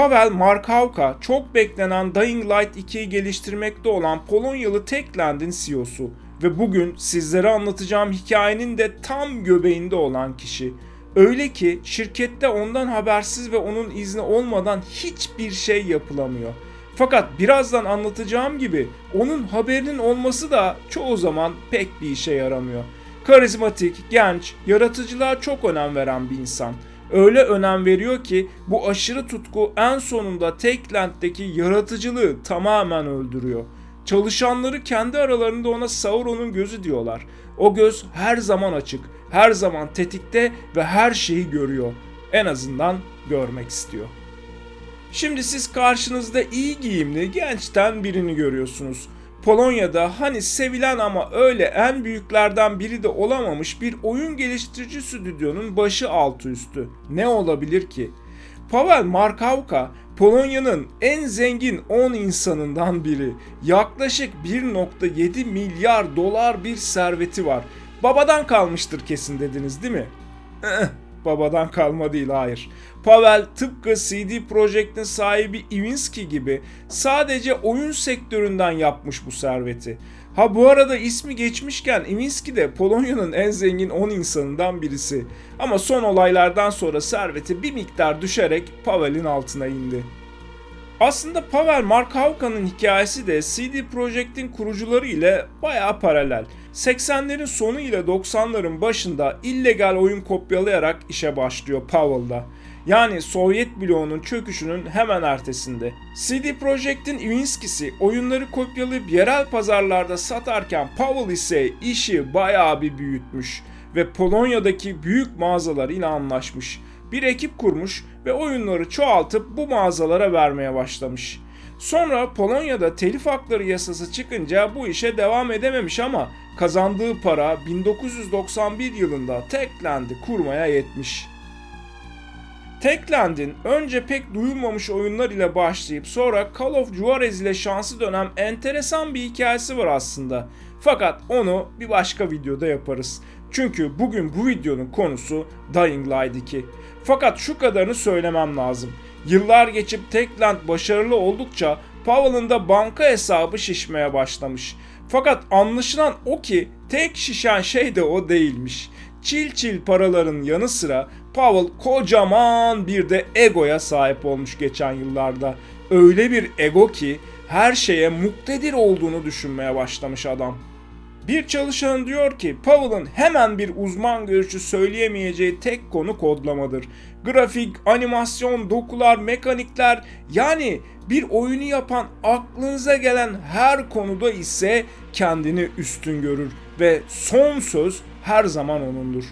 Pavel Markavka çok beklenen Dying Light 2'yi geliştirmekte olan Polonyalı Techland'in CEO'su ve bugün sizlere anlatacağım hikayenin de tam göbeğinde olan kişi. Öyle ki şirkette ondan habersiz ve onun izni olmadan hiçbir şey yapılamıyor. Fakat birazdan anlatacağım gibi onun haberinin olması da çoğu zaman pek bir işe yaramıyor. Karizmatik, genç, yaratıcılığa çok önem veren bir insan. Öyle önem veriyor ki bu aşırı tutku en sonunda Techland'deki yaratıcılığı tamamen öldürüyor. Çalışanları kendi aralarında ona Sauron'un gözü diyorlar. O göz her zaman açık, her zaman tetikte ve her şeyi görüyor. En azından görmek istiyor. Şimdi siz karşınızda iyi giyimli gençten birini görüyorsunuz. Polonya'da hani sevilen ama öyle en büyüklerden biri de olamamış bir oyun geliştirici stüdyonun başı altı üstü. Ne olabilir ki? Pavel Markavka Polonya'nın en zengin 10 insanından biri. Yaklaşık 1.7 milyar dolar bir serveti var. Babadan kalmıştır kesin dediniz değil mi? Babadan kalma değil hayır. Pavel tıpkı CD Projekt'in sahibi Iwinski gibi sadece oyun sektöründen yapmış bu serveti. Ha bu arada ismi geçmişken Iwinski de Polonya'nın en zengin 10 insanından birisi. Ama son olaylardan sonra serveti bir miktar düşerek Pavel'in altına indi. Aslında Pavel Markavka'nın hikayesi de CD Projekt'in kurucuları ile bayağı paralel. 80'lerin sonu ile 90'ların başında illegal oyun kopyalayarak işe başlıyor Pavel'da. Yani Sovyet bloğunun çöküşünün hemen ertesinde. CD Projekt'in Iwinski'si oyunları kopyalayıp yerel pazarlarda satarken Pavel ise işi bayağı bir büyütmüş ve Polonya'daki büyük mağazalar ile anlaşmış. Bir ekip kurmuş ve oyunları çoğaltıp bu mağazalara vermeye başlamış. Sonra Polonya'da telif hakları yasası çıkınca bu işe devam edememiş ama kazandığı para 1991 yılında Techland'i kurmaya yetmiş. Techland'in önce pek duyulmamış oyunlar ile başlayıp sonra Call of Juarez ile şansı dönen enteresan bir hikayesi var aslında. Fakat onu bir başka videoda yaparız. Çünkü bugün bu videonun konusu Dying Light 2. Fakat şu kadarını söylemem lazım. Yıllar geçip Techland başarılı oldukça Pavel'ın da banka hesabı şişmeye başlamış. Fakat anlaşılan o ki tek şişen şey de o değilmiş. Çil çil paraların yanı sıra Pavel kocaman bir de egoya sahip olmuş geçen yıllarda. Öyle bir ego ki her şeye muktedir olduğunu düşünmeye başlamış adam. Bir çalışan diyor ki Pavel'ın hemen bir uzman görüşü söyleyemeyeceği tek konu kodlamadır. Grafik, animasyon, dokular, mekanikler yani bir oyunu yapan aklınıza gelen her konuda ise kendini üstün görür ve son söz her zaman onundur.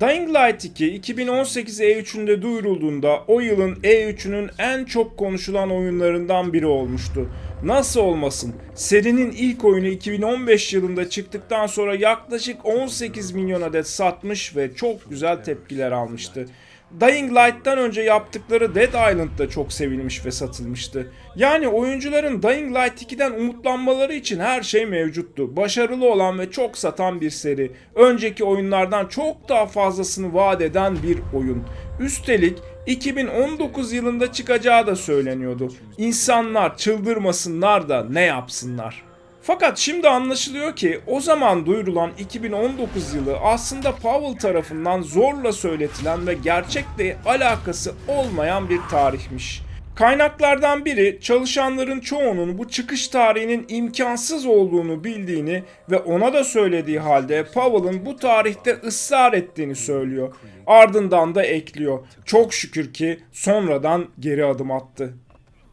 Dying Light 2 2018 E3'ünde duyurulduğunda o yılın E3'ünün en çok konuşulan oyunlarından biri olmuştu. Nasıl olmasın? Serinin ilk oyunu 2015 yılında çıktıktan sonra yaklaşık 18 milyon adet satmış ve çok güzel tepkiler almıştı. Dying Light'tan önce yaptıkları Dead Island da çok sevilmiş ve satılmıştı. Yani oyuncuların Dying Light 2'den umutlanmaları için her şey mevcuttu. Başarılı olan ve çok satan bir seri. Önceki oyunlardan çok daha fazlasını vaat eden bir oyun. Üstelik 2019 yılında çıkacağı da söyleniyordu. İnsanlar çıldırmasınlar da ne yapsınlar? Fakat şimdi anlaşılıyor ki o zaman duyurulan 2019 yılı aslında Powell tarafından zorla söyletilen ve gerçekle alakası olmayan bir tarihmiş. Kaynaklardan biri çalışanların çoğunun bu çıkış tarihinin imkansız olduğunu bildiğini ve ona da söylediği halde Powell'ın bu tarihte ısrar ettiğini söylüyor. Ardından da ekliyor. Çok şükür ki sonradan geri adım attı.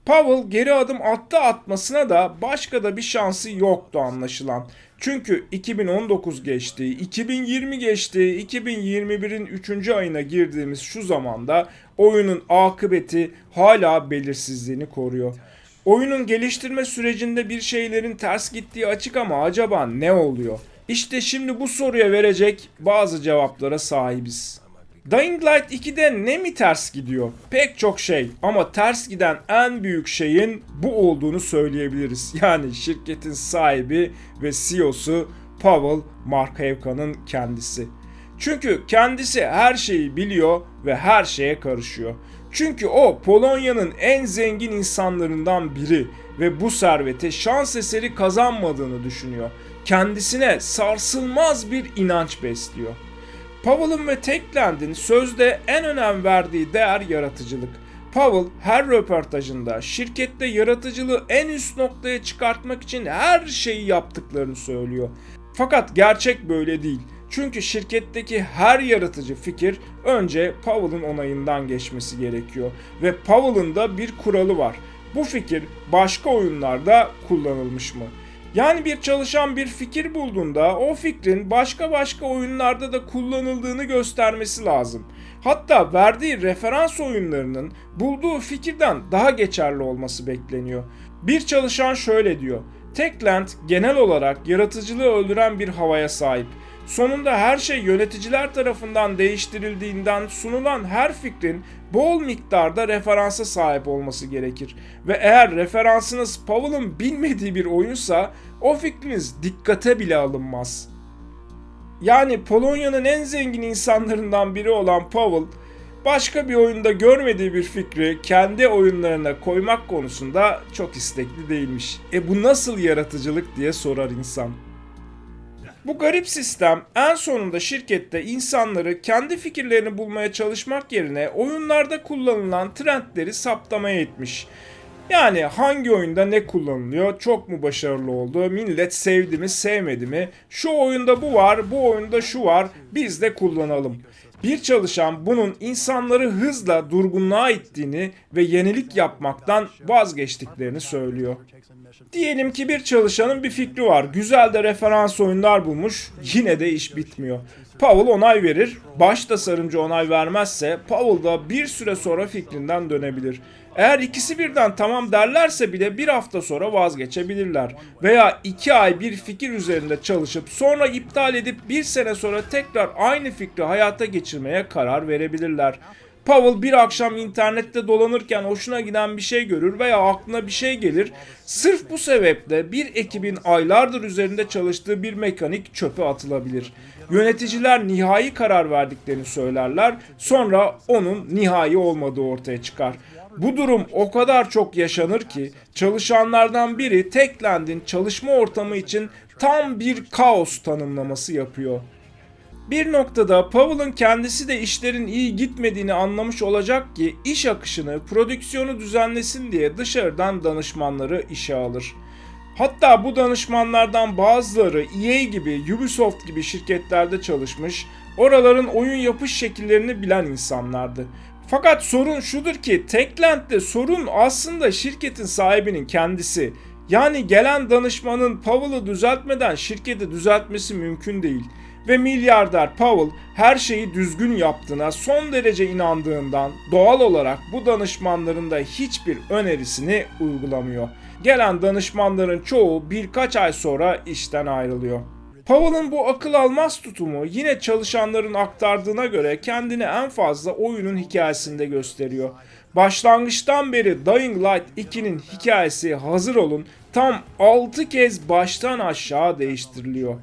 Powell geri adım attı atmasına da başka da bir şansı yoktu anlaşılan. Çünkü 2019 geçti, 2020 geçti, 2021'in 3. ayına girdiğimiz şu zamanda oyunun akıbeti hala belirsizliğini koruyor. Oyunun geliştirme sürecinde bir şeylerin ters gittiği açık ama acaba ne oluyor? İşte şimdi bu soruya verecek bazı cevaplara sahibiz. Dying Light 2'de ne mi ters gidiyor? Pek çok şey ama ters giden en büyük şeyin bu olduğunu söyleyebiliriz. Yani şirketin sahibi ve CEO'su Pavel Markevka'nın kendisi. Çünkü kendisi her şeyi biliyor ve her şeye karışıyor. Çünkü o Polonya'nın en zengin insanlarından biri ve bu serveti şans eseri kazanmadığını düşünüyor. Kendisine sarsılmaz bir inanç besliyor. Powell'ın ve Techland'in sözde en önem verdiği değer yaratıcılık. Powell her röportajında şirkette yaratıcılığı en üst noktaya çıkartmak için her şeyi yaptıklarını söylüyor. Fakat gerçek böyle değil. Çünkü şirketteki her yaratıcı fikir önce Powell'ın onayından geçmesi gerekiyor. Ve Powell'ın da bir kuralı var. Bu fikir başka oyunlarda kullanılmış mı? Yani bir çalışan bir fikir bulduğunda o fikrin başka başka oyunlarda da kullanıldığını göstermesi lazım. Hatta verdiği referans oyunlarının bulduğu fikirden daha geçerli olması bekleniyor. Bir çalışan şöyle diyor. Techland genel olarak yaratıcılığı öldüren bir havaya sahip. Sonunda her şey yöneticiler tarafından değiştirildiğinden sunulan her fikrin bol miktarda referansa sahip olması gerekir. Ve eğer referansınız Powell'ın bilmediği bir oyunsa o fikriniz dikkate bile alınmaz. Yani Polonya'nın en zengin insanlarından biri olan Powell, başka bir oyunda görmediği bir fikri kendi oyunlarına koymak konusunda çok istekli değilmiş. E bu nasıl yaratıcılık diye sorar insan. Bu garip sistem en sonunda şirkette insanları kendi fikirlerini bulmaya çalışmak yerine oyunlarda kullanılan trendleri saptamaya etmiş. Yani hangi oyunda ne kullanılıyor, çok mu başarılı oldu, millet sevdi mi sevmedi mi, şu oyunda bu var, bu oyunda şu var, biz de kullanalım. Bir çalışan bunun insanları hızla durgunluğa ittiğini ve yenilik yapmaktan vazgeçtiklerini söylüyor. Diyelim ki bir çalışanın bir fikri var. Güzel de referans oyunlar bulmuş. Yine de iş bitmiyor. Powell onay verir. Baş tasarımcı onay vermezse Powell da bir süre sonra fikrinden dönebilir. Eğer ikisi birden tamam derlerse bile bir hafta sonra vazgeçebilirler. Veya iki ay bir fikir üzerinde çalışıp sonra iptal edip bir sene sonra tekrar aynı fikri hayata geçirmeye karar verebilirler. Powell bir akşam internette dolanırken hoşuna giden bir şey görür veya aklına bir şey gelir. Sırf bu sebeple bir ekibin aylardır üzerinde çalıştığı bir mekanik çöpe atılabilir. Yöneticiler nihai karar verdiklerini söylerler. Sonra onun nihai olmadığı ortaya çıkar. Bu durum o kadar çok yaşanır ki çalışanlardan biri Techland'in çalışma ortamı için tam bir kaos tanımlaması yapıyor. Bir noktada Powell'ın kendisi de işlerin iyi gitmediğini anlamış olacak ki iş akışını, prodüksiyonu düzenlesin diye dışarıdan danışmanları işe alır. Hatta bu danışmanlardan bazıları EA gibi, Ubisoft gibi şirketlerde çalışmış, oraların oyun yapış şekillerini bilen insanlardı. Fakat sorun şudur ki Techland'de sorun aslında şirketin sahibinin kendisi. Yani gelen danışmanın Powell'ı düzeltmeden şirketi düzeltmesi mümkün değil. Ve milyarder Powell her şeyi düzgün yaptığına son derece inandığından doğal olarak bu danışmanların da hiçbir önerisini uygulamıyor. Gelen danışmanların çoğu birkaç ay sonra işten ayrılıyor. Powell'ın bu akıl almaz tutumu yine çalışanların aktardığına göre kendini en fazla oyunun hikayesinde gösteriyor. Başlangıçtan beri Dying Light 2'nin hikayesi hazır olun tam 6 kez baştan aşağı değiştiriliyor.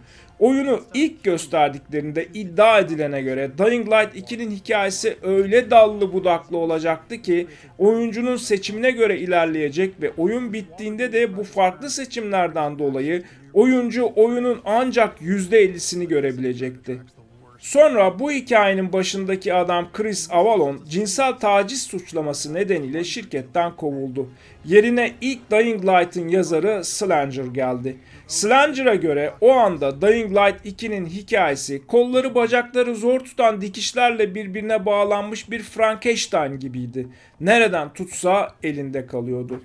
Oyunu ilk gösterdiklerinde iddia edilene göre Dying Light 2'nin hikayesi öyle dallı budaklı olacaktı ki oyuncunun seçimine göre ilerleyecek ve oyun bittiğinde de bu farklı seçimlerden dolayı oyuncu oyunun ancak %50'sini görebilecekti. Sonra bu hikayenin başındaki adam Chris Avalon cinsel taciz suçlaması nedeniyle şirketten kovuldu. Yerine ilk Dying Light'ın yazarı Slanger geldi. Slanger'a göre o anda Dying Light 2'nin hikayesi kolları bacakları zor tutan dikişlerle birbirine bağlanmış bir Frankenstein gibiydi. Nereden tutsa elinde kalıyordu.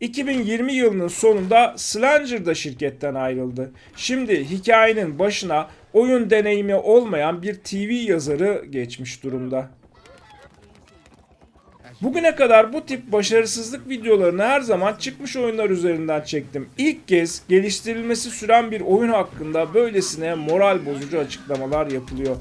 2020 yılının sonunda Slanger da şirketten ayrıldı. Şimdi hikayenin başına oyun deneyimi olmayan bir TV yazarı geçmiş durumda. Bugüne kadar bu tip başarısızlık videolarını her zaman çıkmış oyunlar üzerinden çektim. İlk kez geliştirilmesi süren bir oyun hakkında böylesine moral bozucu açıklamalar yapılıyor.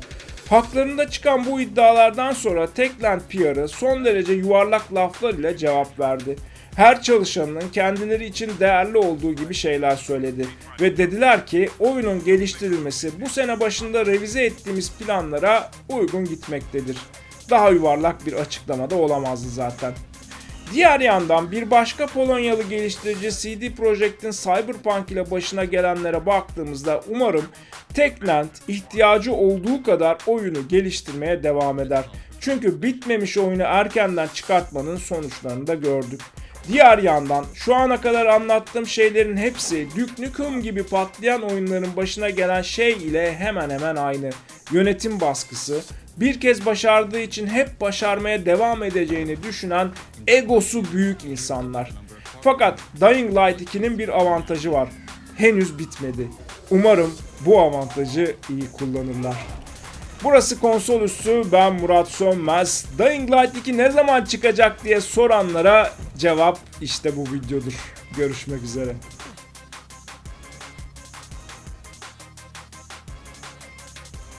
Haklarında çıkan bu iddialardan sonra Techland PR'ı son derece yuvarlak laflar ile cevap verdi. her çalışanının kendileri için değerli olduğu gibi şeyler söyledi. Ve dediler ki oyunun geliştirilmesi bu sene başında revize ettiğimiz planlara uygun gitmektedir. Daha yuvarlak bir açıklama da olamazdı zaten. Diğer yandan bir başka Polonyalı geliştirici CD Projekt'in Cyberpunk ile başına gelenlere baktığımızda umarım Techland ihtiyacı olduğu kadar oyunu geliştirmeye devam eder. Çünkü bitmemiş oyunu erkenden çıkartmanın sonuçlarını da gördük. Diğer yandan şu ana kadar anlattığım şeylerin hepsi Duke Nukem gibi patlayan oyunların başına gelen şey ile hemen hemen aynı. Yönetim baskısı, bir kez başardığı için hep başarmaya devam edeceğini düşünen egosu büyük insanlar. Fakat Dying Light 2'nin bir avantajı var. Henüz bitmedi. Umarım bu avantajı iyi kullanırlar. Burası konsol üssü ben Murat Sönmez. Dying Light 2 ne zaman çıkacak diye soranlara cevap işte bu videodur. Görüşmek üzere.